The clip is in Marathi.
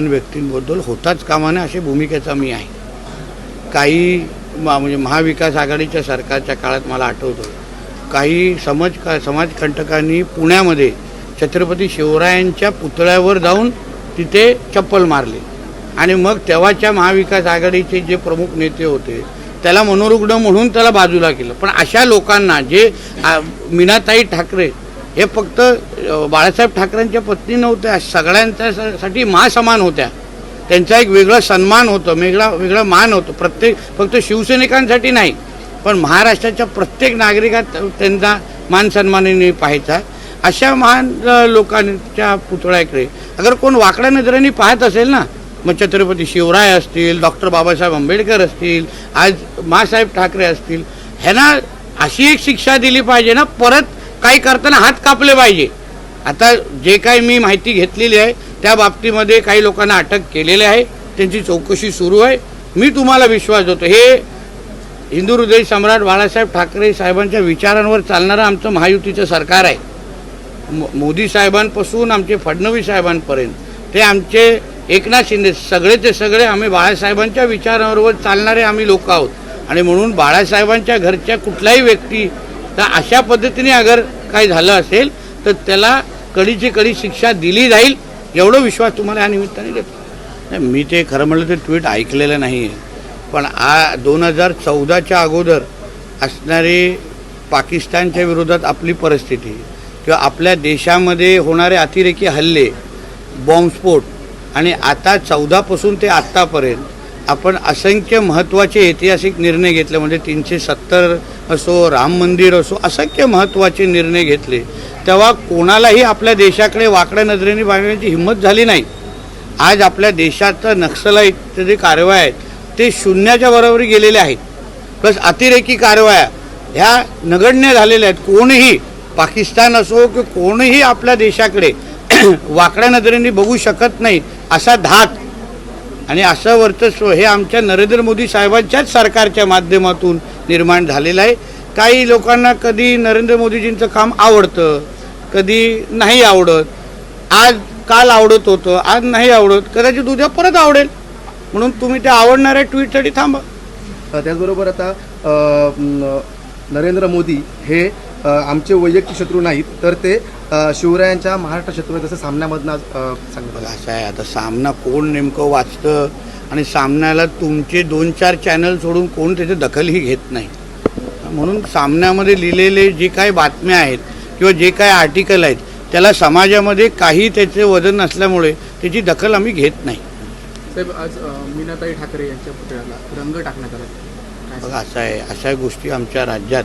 महान व्यक्तींबद्दल होताच कामा नये अशी भूमिकेचा मी आहे. काही म्हणजे महाविकास आघाडीच्या सरकारच्या काळात मला आठवतं. काही समाज का समाजकंटकांनी पुण्यामध्ये छत्रपती शिवरायांच्या पुतळ्यावर जाऊन तिथे चप्पल मारली. आणि मग तेव्हाच्या महाविकास आघाडीचे जे प्रमुख नेते होते त्याला मनोरुग्ण म्हणून त्याला बाजूला केलं. पण अशा लोकांना जे मीनाताई ठाकरे हे फक्त बाळासाहेब ठाकरेंच्या पत्नी नव्हत्या सगळ्यांच्यासाठी महासमान होत्या. त्यांचा एक वेगळा सन्मान होतं वेगळा वेगळा मान होतं. प्रत्येक फक्त शिवसैनिकांसाठी नाही पण महाराष्ट्राच्या प्रत्येक नागरिकात त्यांचा मान सन्मानाने पाहायचा. अशा महान लोकांच्या पुतळ्याकडे अगर कोण वाकड्या नजरेने पाहत असेल ना मग छत्रपती शिवराय असतील डॉक्टर बाबासाहेब आंबेडकर असतील आज मासाहेब ठाकरे असतील ह्यांना अशी एक शिक्षा दिली पाहिजे ना परत काही करताना हात कापले पाहिजे. आता जे काही मी माहिती घेतलेली आहे त्या बाबतीमध्ये काही लोकांना अटक केलेली आहे. त्यांची चौकशी सुरू आहे. मी तुम्हाला विश्वास देतो. हे हिंदू हृदय सम्राट बाळासाहेब ठाकरे साहेबांच्या विचारांवर चालणारं आमचं महायुतीचं सरकार आहे. मोदी साहेबांपासून आमचे फडणवीस साहेबांपर्यंत ते आमचे एकनाथ शिंदे सगळे ते सगळे आम्ही बाळासाहेबांच्या विचारांवर चालणारे आम्ही लोक आहोत. आणि म्हणून बाळासाहेबांच्या घरच्या कुठल्याही व्यक्ती तर अशा पद्धतीने अगर काही झालं असेल तर त्याला कडीची कडी शिक्षा दिली जाईल एवढं विश्वास तुम्हाला या निमित्ताने देतो. नाही मी ते खरं म्हणलं तर ट्विट ऐकलेलं नाही आहे पण आ दोन हजार चौदाच्या अगोदर असणारी पाकिस्तानच्या विरोधात आपली परिस्थिती किंवा आपल्या देशामध्ये होणारे अतिरेकी हल्ले बॉम्बस्फोट आणि आता चौदापासून ते आत्तापर्यंत आपण असंख्य महत्त्वाचे ऐतिहासिक निर्णय घेतले म्हणजे तीनशे सत्तर असो राम मंदिर असो असंख्य महत्त्वाचे निर्णय घेतले. तेव्हा कोणालाही आपल्या देशाकडे वाकड्या नजरेने बघण्याची हिंमत झाली नाही. आज आपल्या देशाचं नक्षलाईत जे कारवाया आहेत ते शून्याच्या बरोबरी गेलेले आहेत. प्लस अतिरेकी कारवाया ह्या नगण्य झालेल्या आहेत. कोणीही पाकिस्तान असो की कोणीही आपल्या देशाकडे वाकड्या नजरेने बघू शकत नाही असा धाक आणि असं वर्चस्व हे आमच्या नरेंद्र मोदी साहेबांच्याच सरकारच्या माध्यमातून निर्माण झालेलं आहे. काही लोकांना कधी नरेंद्र मोदीजींचं काम आवडतं कधी नाही आवडत. आज काल आवडत होतं आज नाही आवडत. कदाचित उद्या परत आवडेल. म्हणून तुम्ही त्या आवडणाऱ्या ट्विटसाठी थांबा. त्याचबरोबर आता नरेंद्र मोदी हे आमचे वैयक्तिक शत्रू नाहीत तर ते शिवरायांच्या महाराष्ट्र शत्रू आहेत असं सामन्यामधनं बघा असं आहे आता सामना कोण नेमकं वाचतं आणि सामन्याला तुमचे दोन चार चॅनल सोडून कोण त्याची दखलही घेत नाही. म्हणून सामन्यामध्ये लिहिलेले जे काही बातम्या आहेत किंवा जे काही आर्टिकल आहेत त्याला समाजामध्ये काही त्याचे वजन नसल्यामुळे त्याची दखल आम्ही घेत नाही. साहेब आज मीनाताई ठाकरे यांच्या पुतळ्याला रंग टाकण्यात आला. काय बघा असं आहे अशा गोष्टी आमच्या राज्यात